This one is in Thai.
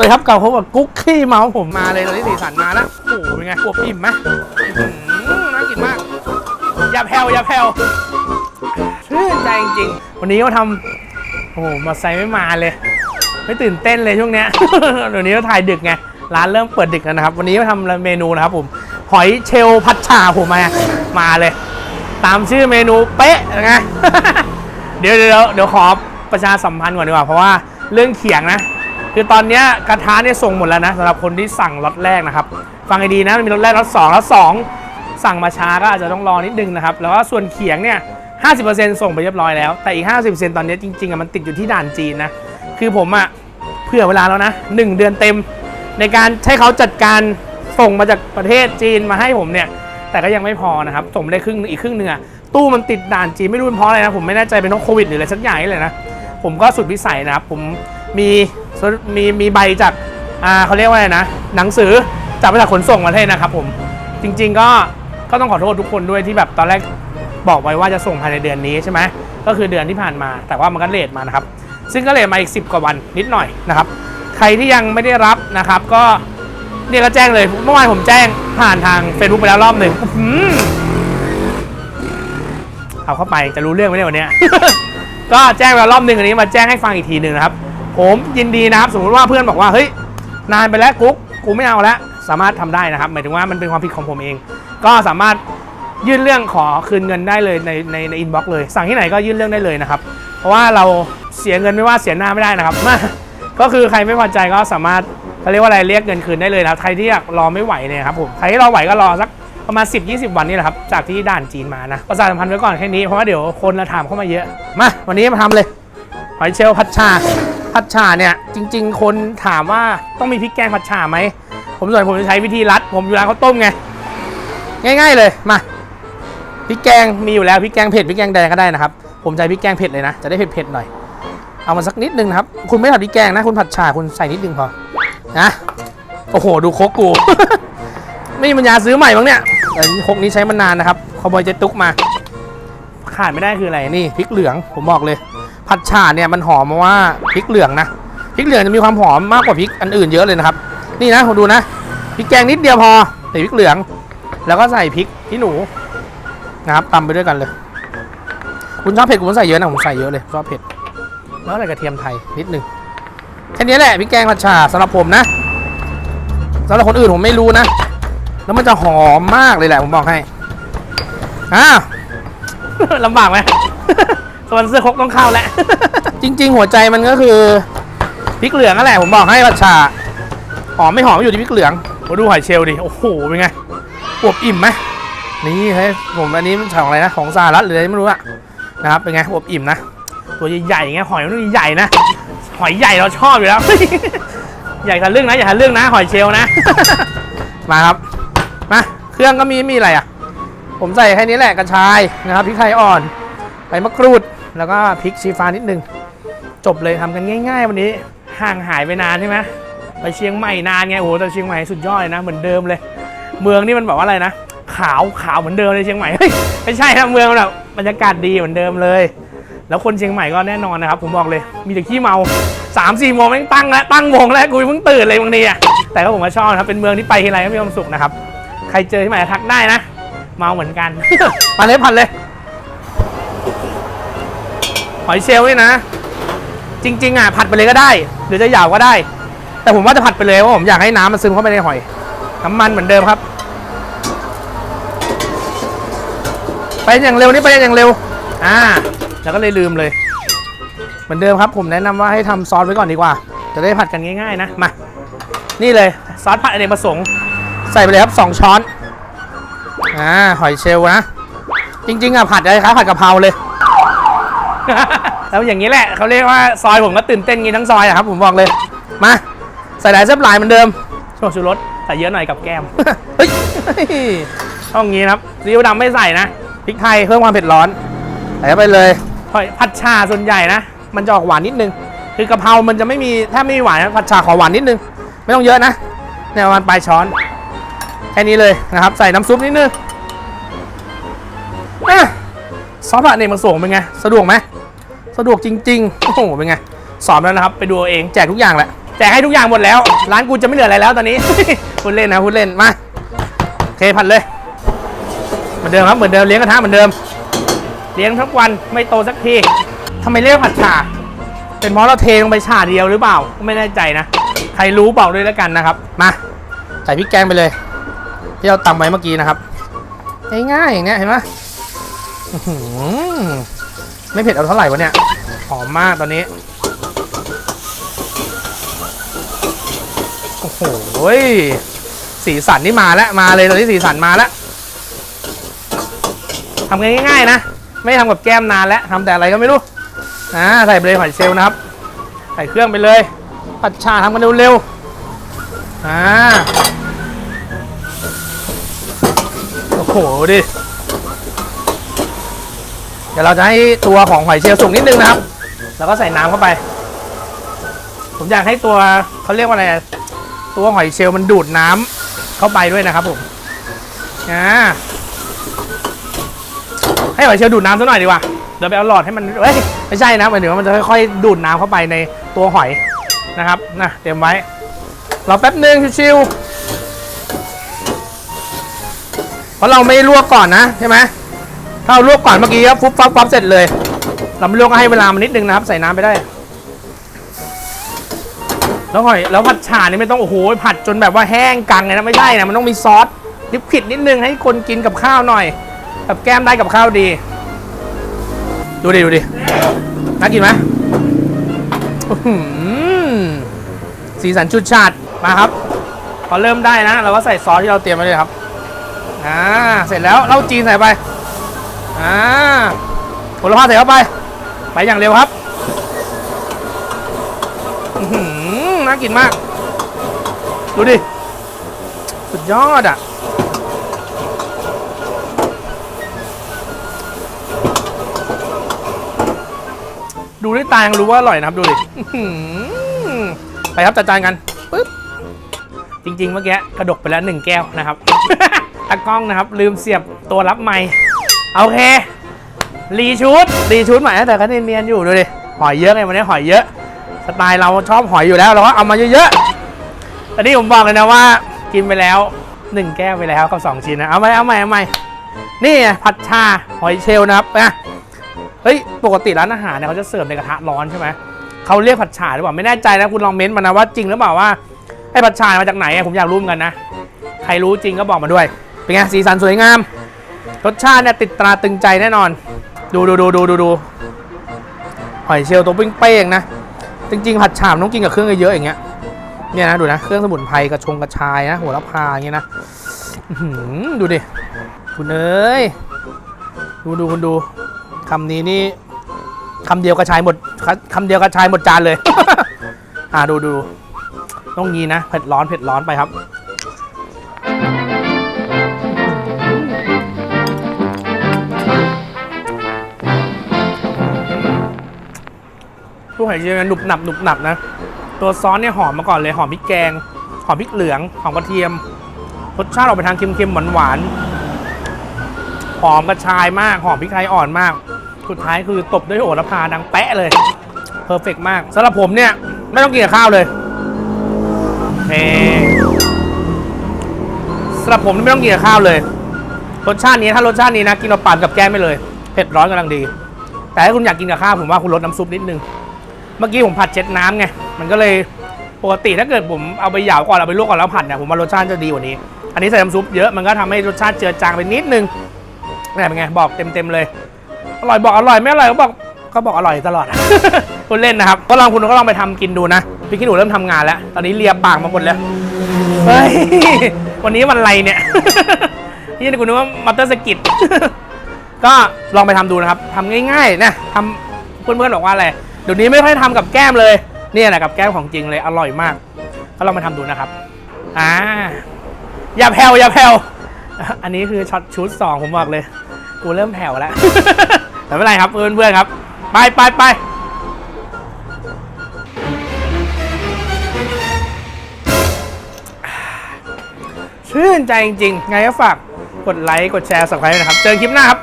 วัสดีครับเก่าพบกับกุ๊กขี้เมาผมมาเลยตอนนี้สีสันมาแล้วโอ้โหเป็นไงอวบอิ่มไหมอื้อหือน่ากินมาก อย่าแผ่วอย่าแผ่วชื่นใจจริงๆ วันนี้เขาทำโอ้โหมาไซค์ไม่มาเลย ไม่ตื่นเต้นเลยช่วงเนี้ยเดี๋ยวนี้ก็ถ่ายดึกไงร้านเริ่มเปิดดึกแล้วนะครับ วันนี้ก็ทำเมนูนะครับผมหอยเชลล์ผัดฉ่าผมมามาเลย ตามชื่อเมนูเป๊ะไงเดี๋ยวเดี๋ยวเดี๋ยวขอประชาสัมพันธ์ก่อนดีกว่าเพราะว่าเรื่องเขียงนะ คือตอนนี้กระทะเนี่ยส่งหมดแล้วนะสำหรับคนที่สั่งล็อตแรกนะครับ ฟังให้ดีนะมันมีล็อตแรกล็อตสองล็อตสองสั่งมาช้าก็อาจจะต้องรอนิดนึงนะครับ แล้วก็ส่วนเขียงเนี่ย50%ส่งไปเรียบร้อยแล้ว แต่อีก 50%ตอนนี้จริงๆอะมันติดอยู่ที่ด่านจีนนะ คือผมอะเผื่อเวลาแล้วนะ 1 เดือนเต็ม ในการให้เขาจัดการส่งมาจากประเทศจีนมาให้ผมเนี่ย แต่ก็ยังไม่พอนะครับ ส่งไม่ได้ครึ่งอีกครึ่งหนึงอะตู้มันติดด่านจีนไม่รู้เป็นเพราะอะไรนะ ผมไม่แน่ใจเป็นเพราะโควิดหรืออะไรสักอย่างนี่เลยนะ ผมก็สุดวิสัยนะครับ ผมมี มีมีใบจากอ่าเขาเรียกว่าอะไรนะ หนังสือจากบริษัทขนส่งประเทศนะครับผมจริง ๆ ก็ก็ต้องขอโทษทุกคนด้วยที่แบบตอนแรกบอกไว้ว่าจะส่งภายในเดือนนี้ใช่ไหมก็คือเดือนที่ผ่านมา แต่ว่ามันก็เลทมานะครับ ซึ่งก็เลทมาอีก 10 กว่าวันนิดหน่อยนะครับ ใครที่ยังไม่ได้รับนะครับ ก็เนี่ยก็แจ้งเลยเมื่อวานผมแจ้งผ่านทาง Facebook ไปแล้วรอบหนึ่งเอาเข้าไปจะรู้เรื่องไหมเนี่ยวันนี้ก็แจ้งไปแล้วรอบหนึ่งอันนี้มาแจ้งให้ฟังอีกทีหนึ่งนะครับ ผมยินดีนะครับ สมมติว่าเพื่อนบอกว่าเฮ้ยนานไปแล้วกุ๊กกูไม่เอาแล้วสามารถทำได้นะครับ หมายถึงว่ามันเป็นความผิดของผมเอง ก็สามารถยื่นเรื่องขอคืนเงินได้เลยในในในอินบ็อกซ์เลย สั่งที่ไหนก็ยื่นเรื่องได้เลยนะครับ เพราะว่าเราเสียเงินไม่ว่าเสียหน้าไม่ได้นะครับมาก็คือใครไม่พอใจก็สามารถเขาเรียกว่าอะไรเรียกเงินคืนได้เลยนะใครที่อยากรอไม่ไหวเนี่ยครับผมใครที่รอไหวก็รอสักประมาณ 10-20 วันนี่แหละครับ จากที่ด่านจีนมานะ ประชาสัมพันธ์ไว้ก่อนแค่นี้เพราะว่าเดี๋ยวคนละถามเข้ามาเยอะ มา วันนี้มาทำเลย หอยเชลล์ผัดชา ผัดชาเนี่ยจริง ๆ คนถามว่าต้องมีพริกแกงผัดชาไหม ผมส่วนผมจะใช้วิธีรัด ผมอยู่ร้านข้าวต้มไง ง่าย ๆ เลยมาพริกแกงมีอยู่แล้วพริกแกงเผ็ดพริกแกงแดงก็ได้นะครับ ผมใช้พริกแกงเผ็ดเลยนะ จะได้เผ็ดๆหน่อย เอามาสักนิดนึงนะครับ คุณไม่ผัดพริกแกงนะคุณผัดชาคุณใส่นิดนึงพอนะโอ้โห ดูโคกกู ไม่มีปัญญาซื้อใหม่บ้างเนี่ยแต่โคกนี้ใช้มานานนะครับคาบอยเจตุกมาขาดไม่ได้คืออะไรนี่พริกเหลืองผมบอกเลย ผัดฉ่าเนี่ยมันหอมมาว่าพริกเหลืองนะพริกเหลืองจะมีความหอมมากกว่าพริกอันอื่นเยอะเลยนะครับ นี่นะผมดูนะพริกแกงนิดเดียวพอใส่พริกเหลือง แล้วก็ใส่พริกที่หนูนะครับตำไปด้วยกันเลย คุณชอบเผ็ดคุณใส่เยอะนะผมใส่เยอะเลยชอบเผ็ดแล้วอะไรกระเทียมไทยนิดนึงแค่นี้แหละพริกแกงผัดฉ่าสำหรับผมนะสำหรับคนอื่นผมไม่รู้นะ แล้วมันจะหอมมากเลยแหละผมบอกให้อ่าลำบากไหม สปอนเซอร์ครกต้องเข้าแล้วจริง ๆ หัวใจมันก็คือพริกเหลืองนั่นแหละผมบอกให้ผัดชาหอมไม่หอมอยู่ที่พริกเหลืองมาดูหอยเชลล์ดิโอ้โหเป็นไงอวบอิ่มไหมนี่เฮ้ยผมอันนี้มันของอะไรนะของสหรัฐหรืออะไรไม่รู้อะนะครับเป็นไงอวบอิ่มนะตัวใหญ่ๆไงหอยมันใหญ่นะหอยใหญ่เราชอบอยู่แล้วใหญ่ทะลึ่งนะอย่าทะลึ่งนะ หอยเชลล์นะ มาครับมาเครื่องก็มีมีอะไรอะผมใส่แค่นี้แหละกระชายนะครับพริกไทยอ่อน ใบมะกรูด แล้วก็พริกชี้ฟ้านิดนึง จบเลยทำกันง่าย ๆ วันนี้ห่างหายไปนานใช่ไหมไปเชียงใหม่นานไงโอ้โหแต่เชียงใหม่สุดยอดเลยนะเหมือนเดิมเลย เมืองนี่มันแบบว่าอะไรนะขาวขาวเหมือนเดิมเลยเชียงใหม่เฮ้ยไม่ใช่นะเมืองแบบบรรยากาศดีเหมือนเดิมเลย แล้วคนเชียงใหม่ก็แน่นอนนะครับผมบอกเลยมีแต่ขี้เมา3ามสี่โมงแม่งตั้งแล้วตั้งวงแล้วกูเพิ่งตื่นเลยบางทีอะแต่ก็ผมก็ชอบนะครับเป็นเมืองที่ไปทีไรก็มีความสุขนะครับ ใครเจอที่ไหนทักได้นะ เมาเหมือนกัน มาเลยผัดเลย อยเชลล์นี่นะ จริง ๆอะผัดไปเลยก็ได้ หรือจะหยาวก็ได้ แต่ผมว่าจะผัดไปเลยเพราะผมอยากให้น้ำมันซึมเข้าไปในหอย น้ำมันเหมือนเดิมครับ ไปอย่างเร็วนี่ไปอย่างเร็ว อ่า แล้วก็เลยลืมเลย เหมือนเดิมครับผมแนะนำว่าให้ทำซอสไว้ก่อนดีกว่า จะได้ผัดกันง่ายๆนะ มา นี่เลยซอสผัดอเนกประสงค์ ใส่ไปเลยครับ2ช้อน อ่า หอยเชลล์นะ จริง ๆอะผัดอะไรครับผัดกะเพราเลย แล้วอย่างนี้แหละเขาเรียกว่าซอยผมก็ตื่นเต้นงี้ทั้งซอยอะครับ ผมบอกเลย มาใส่หลายเซฟหลายเหมือนเดิมช่วงชูรสใส่เยอะหน่อยกับแก้มเฮ้ยต้องงี้ครับซีอิ๊วดำไม่ใส่นะพริกไทยเพิ่มความเผ็ดร้อนใส่ไปเลยหอยผัดชาส่วนใหญ่นะมันจะออกหวานนิดนึง คือกะเพรา มันจะไม่มีแทบไม่มีหวานนะผัดชาขอหวานนิดนึง ไม่ต้องเยอะนะเนี่ยประมาณปลายช้อนแค่นี้เลยนะครับ ใส่น้ำซุปนิดนึงซอสผัดเนกประสงเป็นไง สะดวกไหม สะดวกจริงๆ โอ้โห เป็นไง สอนแล้วนะครับ ไปดูเอง แจกทุกอย่างแหละ แจกให้ทุกอย่างหมดแล้ว ร้านกูจะไม่เหลืออะไรแล้วตอนนี้ พูดเล่นนะ พูดเล่น มา โอเค ผัดเลย เหมือนเดิมครับ เหมือนเดิม เลี้ยงกระทะเหมือนเดิม เลี้ยงทุกวัน ไม่โตสักทีทำไมเรียกผัดฉ่าเป็นเพราะเราเทลงไปฉ่าเดียวหรือเปล่า ไม่แน่ใจนะ ใครรู้บอกด้วยแล้วกันนะครับ มา ใส่พริกแกงไปเลย ที่เราตำไว้เมื่อกี้นะครับ ง่ายๆอย่างเนี้ยเห็นไหม ไม่เผ็ดเอาเท่าไหร่วะเนี่ยหอมมากตอนนี้ โอ้โหสีสันนี่มาแล้วมาเลยตอนนี้สีสันมาแล้วทำง่ายๆนะ ไม่ทำกับแก้มนานแล้วทำแต่อะไรก็ไม่รู้อ่าใส่ไปเลยหอยเชลนะครับ ใส่เครื่องไปเลย ผัดชาทำกันเร็วๆอ่าโอ้โหดิ เดี๋ยวเราจะให้ตัวของหอยเชลล์สุกนิดนึงนะครับ แล้วก็ใส่น้ำเข้าไป ผมอยากให้ตัวเขาเรียกว่าอะไร ตัวหอยเชลล์มันดูดน้ำเข้าไปด้วยนะครับผมอ่าให้หอยเชลล์ดูดน้ำซะหน่อยดีกว่า เดี๋ยวไปเอาหลอดให้มันเอ้ยไม่ใช่นะหมายถึงว่ามันจะค่อยๆดูดน้ำเข้าไปในตัวหอยนะครับนะเตรียมไว้รอแป๊บนึงชิวๆเพราะเราไม่ลวกก่อนนะใช่ไหม เราลวกก่อนเมื่อกี้ก็ฟุบฟับฟับเสร็จเลย เราไม่ลวกก็ให้เวลามันนิดนึงนะครับ ใส่น้ำไปได้ แล้วหอยแล้วผัดฉ่านี่ไม่ต้องโอ้โหผัดจนแบบว่าแห้งกังเลยนะไม่ใช่นะมันต้องมีซอสลิปผิดนิดนึงให้คนกินกับข้าวหน่อยกับแก้มได้กับข้าวดี ดูดิดูดิน่ากินไหมอื้อหือสีสันชุดชาติมาครับ พอเริ่มได้นะ เราก็ใส่ซอสที่เราเตรียมไว้เลยครับอ่าเสร็จแล้วเหล้าจีนใส่ไป อ่าผลไม้ใส่เข้าไป ไปอย่างเร็วครับอื้อหือน่ากินมาก ดูดิ สุดยอดอะ ดูด้วยตายังรู้ว่าอร่อยนะครับ ดูดิไปครับจัดจานกันปึ๊บจริง ๆ เมื่อกี้กระดกไปแล้วหนึ่งแก้วนะครับตากล้องนะครับ ลืมเสียบตัวรับไม้ โอเค รีชูดรีชูดใหม่นะแต่ก็เนียนๆอยู่ดูดิ หอยเยอะไงวันนี้หอยเยอะ สไตล์เราชอบหอยอยู่แล้วเราก็เอามาเยอะๆแต่นี่ผมบอกเลยนะว่า กินไปแล้วหนึ่งแก้วไปแล้วกับสองชิ้นนะ เอาไหมเอาไหมเอาไหมนี่ไงผัดชาหอยเชลนะครับนะเฮ้ย ปกติร้านอาหารเนี่ยเขาจะเสิร์ฟในกระทะร้อนใช่ไหมเขาเรียกผัดฉ่าหรือเปล่าไม่แน่ใจนะคุณลองเม้นต์มานะว่าจริงหรือเปล่าว่าไอ้ผัดฉ่ามาจากไหนอะผมอยากรู้เหมือนกันนะ ใครรู้จริงก็บอกมาด้วย เป็นไงสีสันสวยงาม รสชาติเนี่ยติดตราตึงใจแน่นอน ดูดูดูดูดูดูหอยเชลล์ตัวปิ้งเป้งๆนะ จริงๆ ผัดฉ่ามันต้องกินกับเครื่องเยอะๆอย่างเงี้ยเนี่ยนะดูนะ เครื่องสมุนไพรกระชงกระชายนะหัวละพาอย่างเงี้ยนะดูดิคุณเอ้ยดูดูคุณดูคำนี้นี่คำเดียวกระชายหมดคคำเดียวกระชายหมดจานเลย อ่าดูดูต้องงี้นะเผ็ดร้อนเผ็ดร้อนไปครับ ลูกหอยเชลล์หนุบหนับหนุบหนับนะ ตัวซอสเนี่ยหอมมาก่อนเลยหอมพริกแกง หอมพริกเหลืองหอมกระเทียมรสชาติออกไปทางเค็มๆหวานๆหอมกระชายมากหอมพริกไทยอ่อนมากสุดท้ายคือตบด้วยโหระพาดังแปะเลยเพอร์เฟกมากสำหรับผมเนี่ย ไม่ต้องกินกับข้าวเลยเฮ้สำหรับผมไม่ต้องกินกับข้าวเลยรสชาตินี้ถ้ารสชาตินี้นะกินเราปั่นกับแก้มไม่เลย เผ็ดร้อนกำลังดี แต่ถ้าคุณอยากกินกับข้าวผมว่าคุณลดน้ำซุปนิดนึง เมื่อกี้ผมผัดเช็ดน้ำไง มันก็เลยปกติถ้าเกิดผมเอาไปหยาวก่อนเอาไปลวกก่อนแล้วผัดเนี่ยผมว่ารสชาติจะดีกว่านี้ อันนี้ใส่น้ำซุปเยอะมันก็ทำให้รสชาติเจือจางไปนิดนึงนี่เป็นไงบอกเต็มๆเลย อร่อยบอกอร่อยไม่อร่อยก็บอกก็บอกอร่อยตลอดคุณเล่นนะครับ ก็ลองคุณก็ลองไปทำกินดูนะพี่ขี้หนูเริ่มทำงานแล้ว ตอนนี้เลียปากมาหมดแล้วเฮ้ยวันนี้วันอะไรเนี่ยนี่คุณนึกว่ามัตเตอร์สกิทก็ลองไปทำดูนะครับทำง่ายๆนะทำเพื่อนๆบอกว่าอะไร เดี๋ยวนี้ไม่ค่อยทำกับแก้มเลยเนี่ยแหละกับแก้มของจริงเลยอร่อยมาก ก็ลองไปทำดูนะครับอ่าอย่าแผ่วอย่าแผ่วอันนี้คือช็อตชุดสองผมบอกเลย กูเริ่มแผ่วแล้วแต่ไม่เป็นไรครับเพื่อนเพื่อนๆครับ ไปไปไปชื่นใจจริงๆ ไงก็ฝากกดไลค์ กดแชร์สับสไครต์นะครับ เจอคลิปหน้าครับ